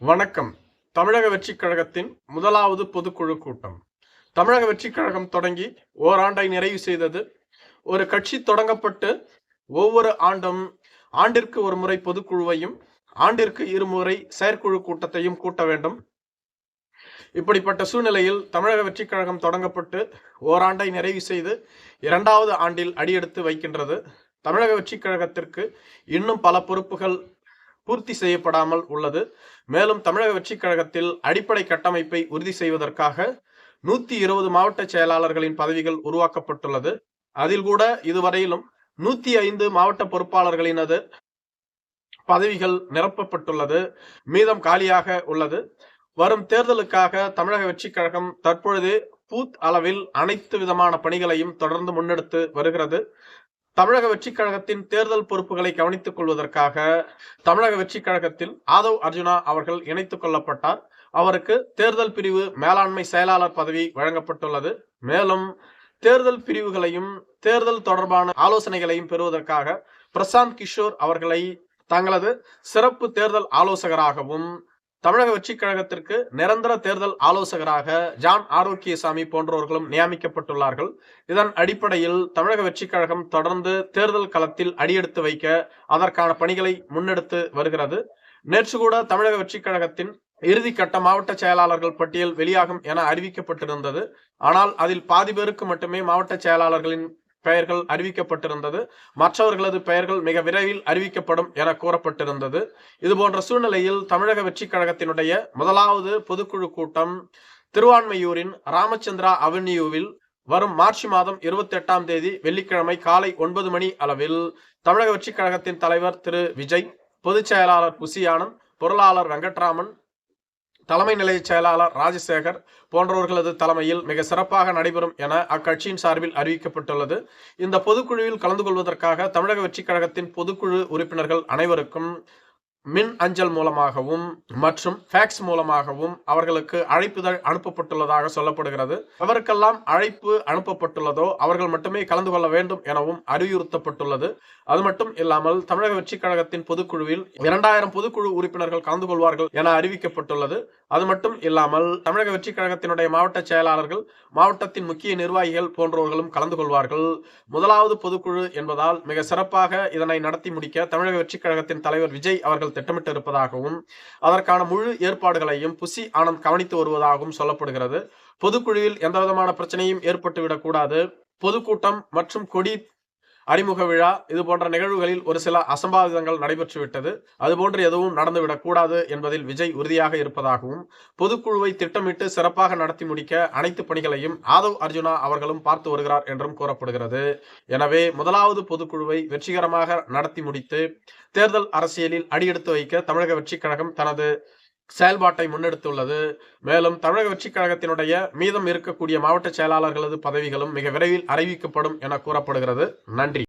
வணக்கம். தமிழக வெற்றிக் கழகத்தின் முதலாவது பொதுக்குழு கூட்டம். தமிழக வெற்றிக் கழகம் தொடங்கி ஓராண்டை நிறைவு செய்தது. ஒரு கட்சி தொடங்கப்பட்டு ஒவ்வொரு ஆண்டும் ஆண்டிற்கு ஒரு முறை பொதுக்குழுவையும் ஆண்டிற்கு இருமுறை செயற்குழு கூட்டத்தையும் கூட்ட வேண்டும். இப்படிப்பட்ட சூழ்நிலையில் தமிழக வெற்றிக் கழகம் தொடங்கப்பட்டு ஓராண்டை நிறைவு செய்து இரண்டாவது ஆண்டில் அடியெடுத்து வைக்கின்றது. தமிழக வெற்றிக் கழகத்திற்கு இன்னும் பல பொறுப்புகள் பூர்த்தி செய்யப்படாமல் உள்ளது. மேலும் தமிழக வெற்றிக் கழகத்தில் அடிப்படை கட்டமைப்பை உறுதி செய்வதற்காக நூத்தி இருபது மாவட்ட செயலாளர்களின் பதவிகள் உருவாக்கப்பட்டுள்ளது. அதில் கூட இதுவரையிலும் நூத்தி ஐந்து மாவட்ட பொறுப்பாளர்களினது பதவிகள் நிரப்பப்பட்டுள்ளது. மீதம் காலியாக உள்ளது. வரும் தேர்தலுக்காக தமிழக வெற்றிக் கழகம் தற்பொழுது பூத் அளவில் அனைத்து விதமான பணிகளையும் தொடர்ந்து முன்னெடுத்து வருகிறது. தமிழக வெற்றிக் கழகத்தின் தேர்தல் பொறுப்புகளை கவனித்துக் கொள்வதற்காக தமிழக வெற்றிக் கழகத்தில் ஆதவ் அர்ஜுனா அவர்கள் இணைத்துக் கொள்ளப்பட்டார். அவருக்கு தேர்தல் பிரிவு மேலாண்மை செயலாளர் பதவி வழங்கப்பட்டுள்ளது. மேலும் தேர்தல் பிரிவுகளையும் தேர்தல் தொடர்பான ஆலோசனைகளையும் பெறுவதற்காக பிரசாந்த் கிஷோர் அவர்களை தங்களது சிறப்பு தேர்தல் ஆலோசகராகவும் தமிழக வெற்றிக் கழகத்திற்கு நிரந்தர தேர்தல் ஆலோசகராக ஜான் ஆரோக்கியசாமி போன்றவர்களும் நியமிக்கப்பட்டுள்ளார்கள். இதன் அடிப்படையில் தமிழக வெற்றிக் கழகம் தொடர்ந்து தேர்தல் களத்தில் அடியெடுத்து வைக்க அதற்கான பணிகளை முன்னெடுத்து வருகிறது. நேற்று கூட தமிழக வெற்றிக் கழகத்தின் இறுதி கட்ட மாவட்ட செயலாளர்கள் பட்டியல் வெளியாகும் என அறிவிக்கப்பட்டிருந்தது. ஆனால் அதில் பாதி பேருக்கு மட்டுமே மாவட்ட செயலாளர்களின் பெயர்கள் அறிவிக்கப்பட்டிருந்தது. மற்றவர்களது பெயர்கள் மிக விரைவில் அறிவிக்கப்படும் என கூறப்பட்டிருந்தது. இது போன்ற சூழ்நிலையில் தமிழக வெற்றிக் கழகத்தினுடைய முதலாவது பொதுக்குழு கூட்டம் திருவான்மையூரின் ராமச்சந்திரா அவென்யூவில் வரும் மார்ச் மாதம் இருபத்தி எட்டாம் தேதி வெள்ளிக்கிழமை காலை ஒன்பது மணி அளவில் தமிழக வெற்றிக் கழகத்தின் தலைவர் திரு விஜய் பொதுச் செயலாளர் புசி பொருளாளர் வெங்கட்ராமன் தலைமை நிலைய செயலாளர் ராஜசேகர் போன்றவர்களது தலைமையில் மிக சிறப்பாக நடைபெறும் என அக்கட்சியின் சார்பில் அறிவிக்கப்பட்டுள்ளது. இந்த பொதுக்குழுவில் கலந்து கொள்வதற்காக தமிழக வெற்றிக் கழகத்தின் பொதுக்குழு உறுப்பினர்கள் அனைவருக்கும் மின் அஞ்சல் மூலமாகவும் மற்றும் ஃபேக்ஸ் மூலமாகவும் அவர்களுக்கு அழைப்புதல் அனுப்பப்பட்டுள்ளதாக சொல்லப்படுகிறது. எவருக்கெல்லாம் அழைப்பு அனுப்பப்பட்டுள்ளதோ அவர்கள் மட்டுமே கலந்து கொள்ள வேண்டும் எனவும் அறிவுறுத்தப்பட்டுள்ளது. அது மட்டும் இல்லாமல் தமிழக வெற்றிக் கழகத்தின் பொதுக்குழுவில் இரண்டாயிரம் பொதுக்குழு உறுப்பினர்கள் கலந்து கொள்வார்கள் என அறிவிக்கப்பட்டுள்ளது. அது மட்டும் இல்லாமல் தமிழக வெற்றிக் கழகத்தினுடைய மாவட்ட செயலாளர்கள் மாவட்டத்தின் முக்கிய நிர்வாகிகள் போன்றவர்களும் கலந்து கொள்வார்கள். முதலாவது பொதுக்குழு என்பதால் மிக சிறப்பாக இதனை நடத்தி முடிக்க தமிழக வெற்றிக் கழகத்தின் தலைவர் விஜய் அவர்கள் திட்டமிட்டு இருப்பதாகவும் அதற்கான முழு ஏற்பாடுகளையும் புசி ஆனந்த் கவனித்து வருவதாகவும் சொல்லப்படுகிறது. பொதுக்குழுவில் எந்தவிதமான பிரச்சனையும் ஏற்பட்டுவிடக் கூடாது பொதுக்கூட்டம் மற்றும் கொடி அறிமுக விழா இது போன்ற நிகழ்வுகளில் ஒரு சில அசம்பாவிதங்கள் நடைபெற்றுவிட்டது. அதுபோன்று எதுவும் நடந்துவிடக்கூடாது என்பதில் விஜய் உறுதியாக இருப்பதாகவும் பொதுக்குழுவை திட்டமிட்டு சிறப்பாக நடத்தி முடிக்க அனைத்து பணிகளையும் ஆதவ் அர்ஜுனா அவர்களும் பார்த்து வருகிறார் என்றும் கூறப்படுகிறது. எனவே முதலாவது பொதுக்குழுவை வெற்றிகரமாக நடத்தி முடித்து தேர்தல் அரசியலில் அடியெடுத்து வைக்க தமிழக வெற்றிக் கழகம் தனது செயல்பாட்டை முன்னெடுத்துள்ளது. மேலும் தமிழக வெற்றிக் கழகத்தினுடைய மீதம் இருக்கக்கூடிய மாவட்ட செயலாளர்களது பதவிகளும் மிக விரைவில் அறிவிக்கப்படும் என கூறப்படுகிறது. நன்றி.